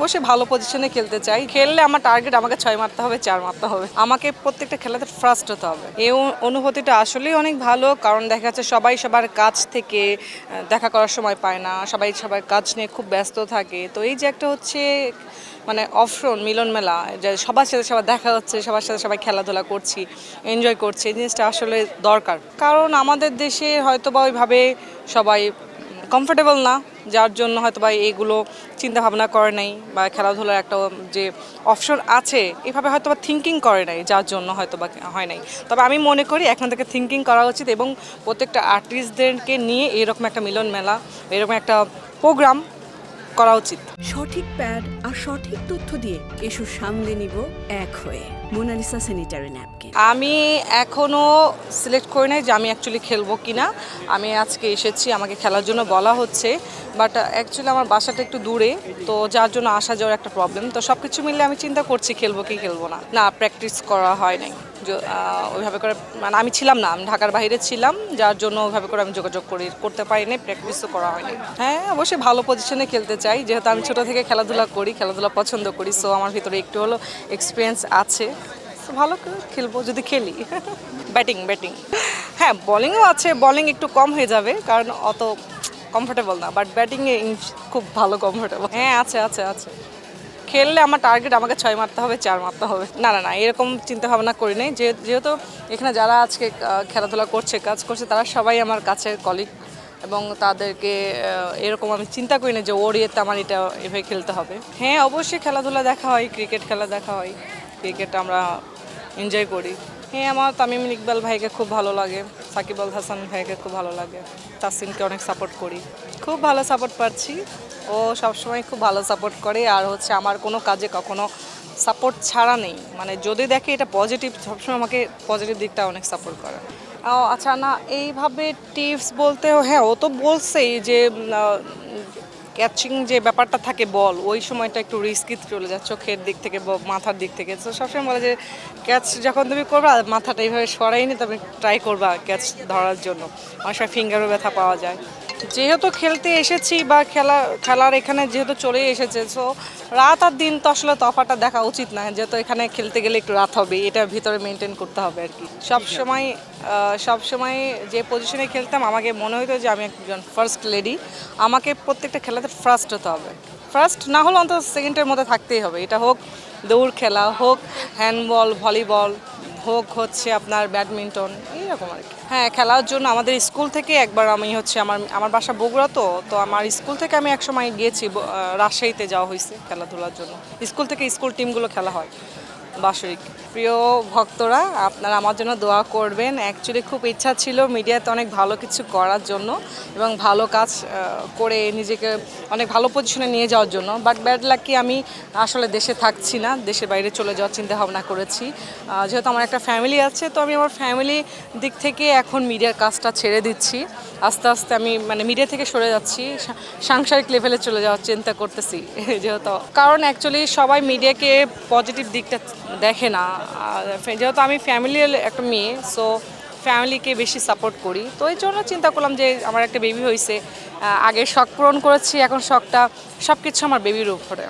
অবশ্যই ভালো পজিশনে খেলতে চাই। খেললে আমার টার্গেট আমাকে ছয় মারতে হবে, চার মারতে হবে। আমাকে প্রত্যেকটা খেলাতে ফার্স্ট হতে হবে। এই অনুভূতিটা আসলেই অনেক ভালো, কারণ দেখা যাচ্ছে সবাই সবার কাজ থেকে দেখা করার সময় পায় না। সবাই সবার কাজ নিয়ে খুব ব্যস্ত থাকে। তো এই যে একটা হচ্ছে মানে অপশন মিলন মেলা, যে সবার সাথে সবার দেখা হচ্ছে, সবার সাথে সবাই খেলাধুলা করছি এনজয় করছি, এই জিনিসটা আসলে দরকার। কারণ আমাদের দেশে হয়তো বা ওইভাবে সবাই কমফোর্টেবল না, যার জন্য হয়তো বা এইগুলো চিন্তা ভাবনা করে নাই বা খেলাধুলার একটা যে অপশন আছে, এভাবে হয়তো বা থিঙ্কিং করে নাই, যার জন্য হয়তো বা হয় নাই। তবে আমি মনে করি এখন থেকে থিঙ্কিং করা উচিত এবং প্রত্যেকটা আর্টিস্টদেরকে নিয়ে এরকম একটা মিলন মেলা এরকম একটা প্রোগ্রাম করা উচিত। সঠিক প্যাড আর সঠিক তথ্য দিয়ে এসো সামলে নিব এক হয়ে। Monalisa sanitary napkin. আমি এখনও সিলেক্ট করি নাই যে আমি অ্যাকচুয়ালি খেলব কি না আমি আজকে এসেছি আমাকে খেলার জন্য বলা হচ্ছে। বাট অ্যাকচুয়ালি আমার বাসাটা একটু দূরে তো যার জন্য আসা যাওয়ার একটা প্রবলেম তো সব কিছু মিলে আমি চিন্তা করছি খেলব কি খেলব না। না প্র্যাকটিস করা হয় নাই। ওইভাবে করে মানে আমি ছিলাম না, আমি ঢাকার বাইরে ছিলাম, যার জন্য ওইভাবে করে আমি যোগাযোগ করি, করতে পারিনি প্র্যাকটিসও করা হয়নি। হ্যাঁ অবশ্যই ভালো পজিশনে খেলতে চাই, যেহেতু আমি ছোটো থেকে খেলাধুলা করি, খেলাধুলা পছন্দ করি সো আমার ভিতরে একটু হলো এক্সপিরিয়েন্স আছে। ভালো খেলব, যদি খেলি। ব্যাটিং ব্যাটিং হ্যাঁ বলিংও আছে বলিং একটু কম হয়ে যাবে, কারণ অত কমফোর্টেবল না বাট ব্যাটিংয়ে খুব ভালো কমফোর্টেবল হ্যাঁ আছে আছে আছে। খেললে আমার টার্গেট আমাকে ছয় মারতে হবে, চার মারতে হবে। না না না, এরকম চিন্তা ভাবনা করি নাই। যেহেতু এখানে যারা আজকে খেলাধুলা করছে, কাজ করছে, তারা সবাই আমার কাছের কলিগ এবং তাদেরকে এরকম আমি চিন্তা করি না যে ওর ইয়েতে আমার এটা এভাবে খেলতে হবে। হ্যাঁ অবশ্যই খেলাধুলা দেখা হয় ক্রিকেট খেলা দেখা হয়। ক্রিকেট আমরা এনজয় করি। হ্যাঁ আমার তামিম ইকবাল ভাইকে খুব ভালো লাগে, সাকিব আল হাসান ভাইকে খুব ভালো লাগে। তাসিমকে অনেক সাপোর্ট করি। খুব ভালো সাপোর্ট পাচ্ছি। ও সবসময় খুব ভালো সাপোর্ট করে। আর হচ্ছে আমার কোনো কাজে কখনো সাপোর্ট ছাড়া নেই। মানে যদি দেখে এটা পজিটিভ সবসময় আমাকে পজিটিভ দিকটা অনেক সাপোর্ট করে। আচ্ছা না, এইভাবে টিপস বলতে হ্যাঁ ও তো বলছেই যে ক্যাচিং যে ব্যাপারটা থাকে, বল, ওই সময়টা একটু রিস্কি চলে যায় চোখের দিক থেকে মাথার দিক থেকে। তো সবসময় বলে যে ক্যাচ যখন তুমি করবা, মাথাটা এইভাবে সরাই সরাইনি, তবে ট্রাই করবা ক্যাচ ধরার জন্য। অনেক সময় ফিঙ্গারও ব্যথা পাওয়া যায়। যেহেতু খেলতে এসেছি বা খেলা, খেলার এখানে যেহেতু চলে এসেছে সো রাত আর দিন তো আসলে তফাটা দেখা উচিত না, যেহেতু এখানে খেলতে গেলে একটু রাত হবে, এটা ভিতরে মেনটেন করতে হবে আর কি। সব সময় সব সময় যে পজিশনে খেলতাম, আমাকে মনে হতো যে আমি একজন ফার্স্ট লেডি আমাকে প্রত্যেকটা খেলাতে ফার্স্ট হতে হবে। ফার্স্ট না হলে অন্তত সেকেন্ডের মধ্যে থাকতেই হবে, এটা হোক দৌড় খেলা, হোক হ্যান্ডবল ভলিবল হোক হচ্ছে আপনার ব্যাডমিন্টন, এইরকম আর কি। হ্যাঁ খেলার জন্য আমাদের স্কুল থেকে একবার আমি হচ্ছে আমার আমার বাসা বগুড়া তো তো আমার স্কুল থেকে আমি একসময় গিয়েছি রাজশাহীতে যাওয়া হয়েছে খেলাধুলার জন্য। স্কুল থেকে স্কুল টিমগুলো খেলা হয়, বাৎসরিক। প্রিয় ভক্তরা, আপনারা আমার জন্য দোয়া করবেন। অ্যাকচুয়ালি খুব ইচ্ছা ছিল মিডিয়াতে অনেক ভালো কিছু করার জন্য এবং ভালো কাজ করে নিজেকে অনেক ভালো পজিশনে নিয়ে যাওয়ার জন্য। বাট ব্যাড লাকি আমি আসলে দেশে থাকছি না, দেশের বাইরে চলে যাওয়ার চিন্তা ভাবনা করেছি। যেহেতু আমার একটা ফ্যামিলি আছে, তো আমি আমার ফ্যামিলি দিক থেকে এখন মিডিয়ার কাজটা ছেড়ে দিচ্ছি। আস্তে আস্তে আমি মানে মিডিয়া থেকে সরে যাচ্ছি সাংসারিক লেভেলে চলে যাওয়ার চিন্তা করতেছি, যেহেতু। কারণ অ্যাকচুয়ালি সবাই মিডিয়াকে পজিটিভ দিকটা দেখে না। যেহেতু আমি ফ্যামিলির একটা মেয়ে সো ফ্যামিলিকে বেশি সাপোর্ট করি। তো এই জন্য চিন্তা করলাম যে আমার একটা বেবি হয়েছে আগে শখ পূরণ করেছি, এখন শখটা সব কিছু আমার বেবির উপরে।